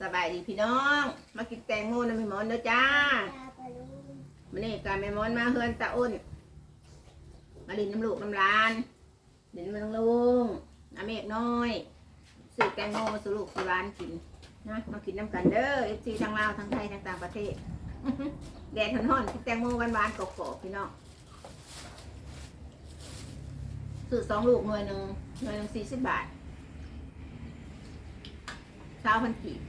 สบายดีพี่น้อง มากินแตงโมนะแม่มอนเด้อจ้ามันนี่การแม่มอนมาเฮือนตาอ้นมาดินน้ำลูกน้ำลานดินมาทั้งลุงน้ำเมฆน้อยซื้อแตงโมมาสู่ลูกสู่ร้านกินนะมากินน้ำกันเด้อเอฟซีทั้งลาวทั้งไทยทั้งต่างประเทศแดดร้อนกินแตงโมหวานๆกรอบๆพี่น้องซื้อสองลูกหน่วยหนึ่งหน่วยหนึ่งสี่สิบบาทเช้าพันกีบ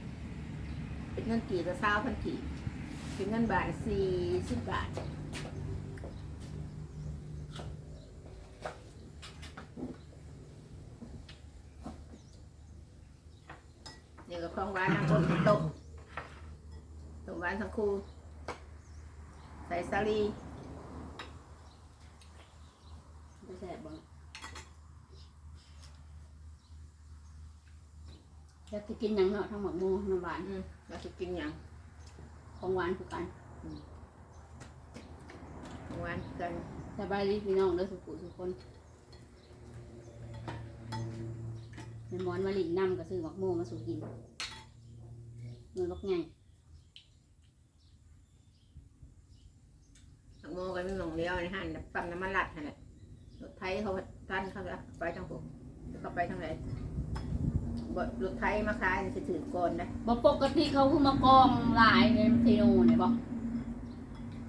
เป็นเงินกี่ละเศร้าพันกี่เป็นเงินบาทสี่สิบบาทเดี๋ยวกับของหวานน้ำอ้นต้มต้มหวานทั้งคู่ใส่สาลีไม่แซ่บ้างแล้วจะกินหยังเนาะทั้งหมกโมน้ำหวานอืม เราจะกินอย่างของหวานคือกันของหวานกันสบายดีพี่น้องเด้อสุขุสุกคนในหมอนมาลินน้ำก็ซื้อหมักโมมาสู่กินเงินบักไงหักโมกันไม่หลงเลี้ยวในห้างปั๊มน้ำมันลัดนั่นแหละรถไทยเขาท่านเขาจะไปทางผมแล้วก็ไปทางไหน บรถไทยมาขายจะถือก่อนนะบอกปกติเขาคือมากองหลายในเทโนเนี่ยบอก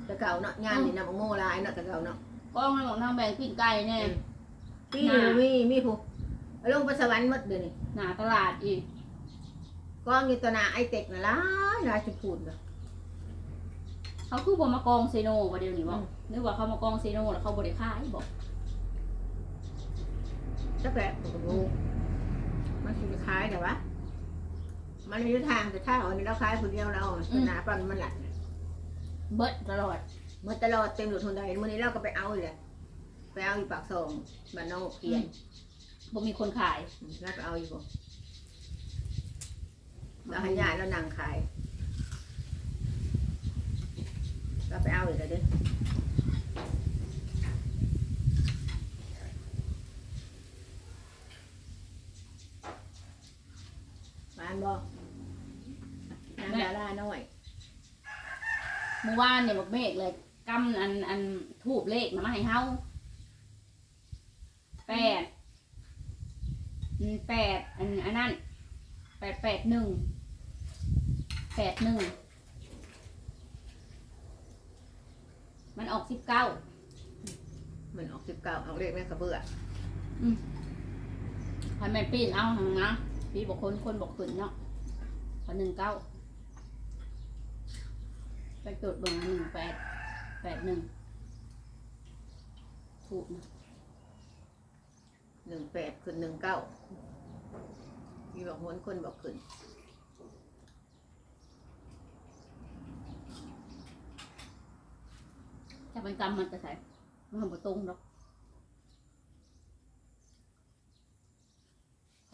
แต่เก่าเนาะงานนี่นะโมลายเนาะแต่เก่าเนาะกองในของทางแบ่งปิ้งไก่เนี่ยพี่มีมีผู้เอาลงไปสวรรค์หมดเดี๋ยวนี้หนาตลาดอีกกองอยู่ตัวหนาไอเต็กน่ะหลายหลายจะพูดเลยเขาคือบ่มากองเซโนว่าเดียวนี้บอกอืมนึกว่าเขามากองเซโนแล้วเขาบริขายบอกจักแหละผมก็รู้ มันคือขายแต่ว่ามันมีทางแต่ถ้าเอานี่เราขายคนเดียวเราตัวหนาปั๊มมันหลัดเบิดตลอดเมื่อตลอดเต็มหลุดทุนใดมื่อนี้เราก็ไปเอาอีกแหละไปเอาอยู่ปากซองบ้านน้องเพียนบ่มีคนขายแล้วก็เอาอยู่บ่เราให้ญาติเรานั่งขายก็ไปเอาอีกแล้วเด้อ บ้านบ่น้ำดาราน้อยเมื่อวานเนี่ยบอกเมฆเลยกำอันอันทูบเลขนะมาให้เฮาแปดอืมแปดอันอันนั้นแปดแปดหนึ่งแปดหนึ่งมันออกสิบเก้ามันออกสิบเก้าเอาเลขแม่กระเบื้อพันแม่นปีนเอาหังนะ ปีบอกคนคนบอกขึ้นเนาะพอหนึ่งเก้าไปจดเบิ่งหนึ่งแปดแปดหนึ่งถูกนะหนึ่งแปดขึ้นหนึ่งเก้ามีบอกหวนคนบอกขึ้นจะเป็นกรรมมันจะใส่มันทำบ่ตรงหรอก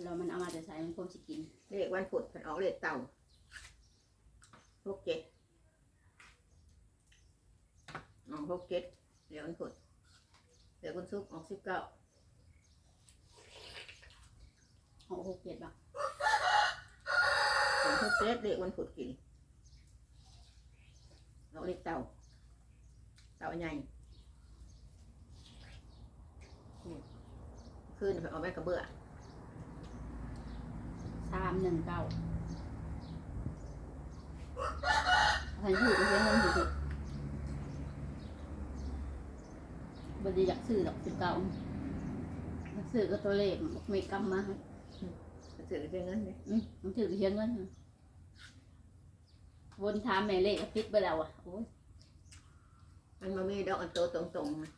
เรามันเอามาจะใส่มันควรสิกินเลขวันพุธผันออกเลขเต่าหกเจ็ดออกหกเจ็ดเดี๋ยววันพุธเดี๋ยววันศุกร์ออกสิบเก้าเอาหกเจ็ดบาทถึงหกเจ็ดเลขวันพุธกินออกเลขเต่าเต่าใหญ่นี่ขึ้นไปออกแม่กระเบื้อสามหนึ่งเก้าพันอยู่ก็เสียเงินอยู่ดิบัดีอยากซื้อดอกสิบเก้าอยากซื้อก็ตัวเลขไม่กำมาให้เสือเสียเงินเลยอืมมันถือเสียเงินให้วนถามแม่เลขก็ปิดไปแล้วอะโอ้ยมันมามีดอกอันโตตรงๆนะ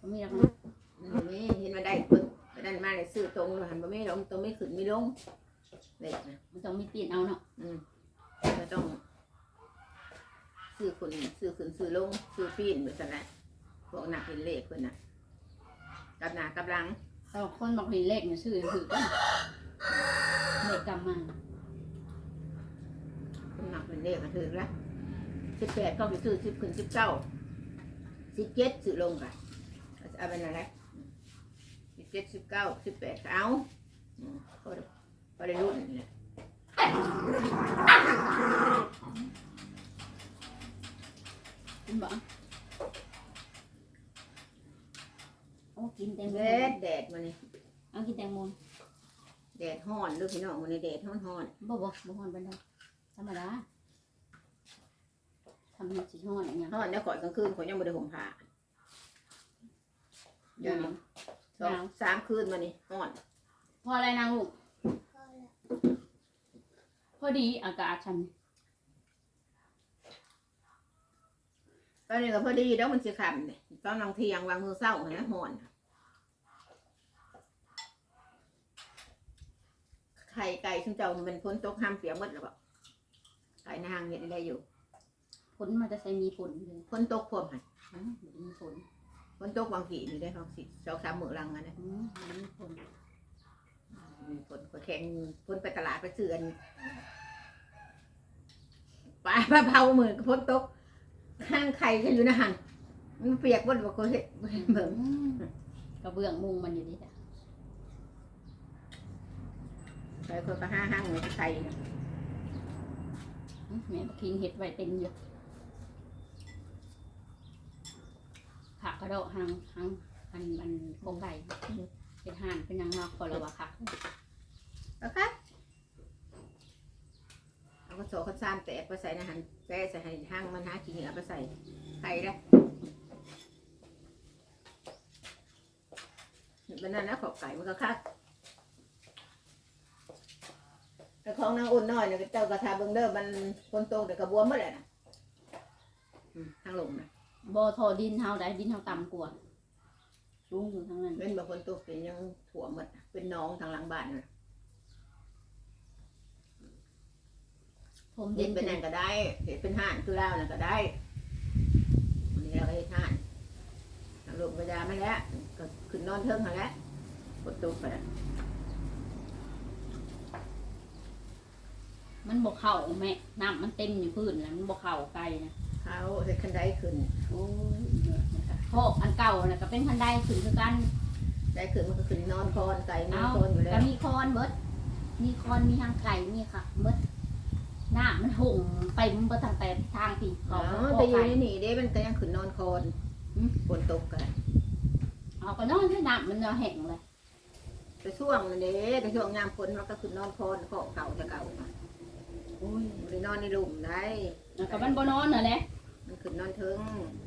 มันมีรักมันบ่มีเห็นมาได้ปึ๊บไปดันมาเลยซื้อตรงเลยหันบ่มีลงตรงไม่ขึ้นไม่ลง เลขนะมันต้องมีตีนเอาเนาะอืมก็ต้องซื้อคนซื้อขึ้นซื้อลงซื้อปีนเหมือนกันแหละพวกหนักเห็นเลขคนน่ะกับหน้ากับหลังแต่ว่าคนบอกเห็นเลขเนี่ยซื้อถือกันเลขกำมาคนหนักเป็นเลขก็ถือละสิบแปดก็ไปซื้อสิบขึ้นสิบเก้าสิบเจ็ดซื้อลงกันเอาเป็นอะไรสิบเจ็ดสิบเก้าสิบแปดก็เอาอืมก็ ได้ก็ได้รุ่นนี่แหละกินบ่โอ้กินแตงโมแดดแดดมานี่เอากินแตงโมแดดฮ้อนเด้วยพี่น้องมันในแดดฮ้อนฮ้อนบ่บ่บ่ฮ้อนปานใดธรรมดาทำให้สิฮ้อนอย่างเงี้ยฮ้อนแล้วก่อนกลางคืนข่อยยังบ่ได้ห่มผ้าเดี๋ยวนี้สองสามคืนมานี่ฮ้อน พออะไรนางลูก พอดีอากาศฉันตอนนี้ก็พอดีแล้วมันสิค่ำนี่ตอนนางเที่ยงวางมือเศร้าหั้นนะฮ้อนไข่ไก่ซึ่งเจ้ามันเป็นพ้นตกห้ามเสียหมดแล้วบ่ไก่นางเห็ดได้อยู่ฝนมันจะใส่มีฝนเลยพ้นตกพร้อมหันอ๋อบ่มีฝนพ้นตกบางทีนี่ได้ท้องสิสองสามมื้อหลังอะนะอืมบ่มี ฝนมีฝนก็แข็งพ้นไปตลาดไปซื้ออันปลาปลาเผามือก็พ้นตกข้างไข่ก็อยู่นะหันมันเปียกบนบอกเขาเห็นบ่เห็นเบิ่งอืมกระเบื้องมุงมันอยู่นี่จ้ะไปคนก็ห้าห้างเลยไข่อืมแม่บักคิงเห็ดไว้เต็มอยู่ผักกระโดดหางหางอันอันโครงไก่ เป็นห่านเป็นหยังนอกคนละวะค่ะแล้วครับเอากระโสกข้าวสารแตกไปใส่ในหันแปะใส่ให้ห้างมันหาขี้เหนียวไปใส่ไข่ละเป็นนั่นนะขอบไก่มันก็คักแต่ของนางอุ่นน้อยเนี่ยเจ้ากระทาเบิ่งเด้อมันคนโตแต่กระบวมเมื่อไหร่นะอืมทางลงนะบ่ทอดินเฮาได้ดินเฮาต่ำกว่า สูงอยู่ทางนั้นเป็นบางคนตกเป็นยังถั่วหมด เป็นน้องทางหลังบ้านน่ะผมเห็เย็นนเป็นนั่นก็ได้เห็นเป็นห่านคือเล่านั่นก็ได้วันนี้เราก็เห็นห่านทางลงกระยามาแล้วก็ขึ้นนอนเทิงมาแล้วกดตุกไปแล้วมันบ่เข้าแม่น้ำมันเต็มอยู่พื้นแล้วมันบ่เข้าไกลนะเขาเห็นคันไดขึ้น โอ้ย โคกอันเก่าน่ะก็เป็นคันไดขึ้นคือกันได้ขึ้นมันก็ขึ้นนอนคอนไก่นอเอานคอนอยู่แล้ก็วมีคอนเบิดมีคอนมีทางไก่มีค่ะเบิดหน้ามันหุ่งไปมันเบิดทางแต่ทางที่อ๋เขาอเขาแต่อยู่ไก่ในนี่เด้มันก็ยังขึ้นนอนคอนฝนตกกันเอาก็นอนที่น้ำมันจะแห้งเลยแต่ช่วงนั้นเด้แต่ช่วงยามฝนมันก็ขึ้นนอนคอนของเก่าจะเก่ามาโอ้ยบ่ได้นอนในหลุมได้แล้วก็มันบ่นอนน่ะแหละ มันขึ้นนอนเทิง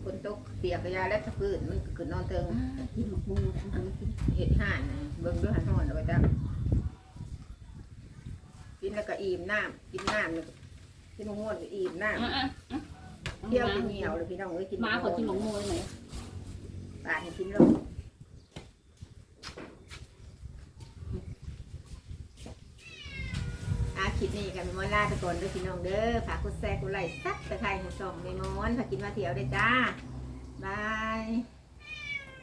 ฝนตกเปียกกระยาและตะพื้นมันก็ขึ้นนอนเทิงอ่ากินหมกมูนะเอามากินเห็ดห่านน่ะเบิ่งด้วยหันห่อนเอาไปจ้ะกินแล้วก็อิ่มน้ำกินน้ำแล้วก็กินมะม่วงก็อิ่มน้อะอะอะำเที่ยวกินเหนียวเลยพี่น้องเอ้ยกินหมาขอกินหมกมูได้ไหมปาดให้กินลงอา คลิปนี้กันมอนลาไปก่อนเด้อพี่น้องเด้อฝากกดแชร์กดไลค์ซับตะไคร้ให้ส่องในมอนพากินมาเที่ยวเด้อจ้าบาย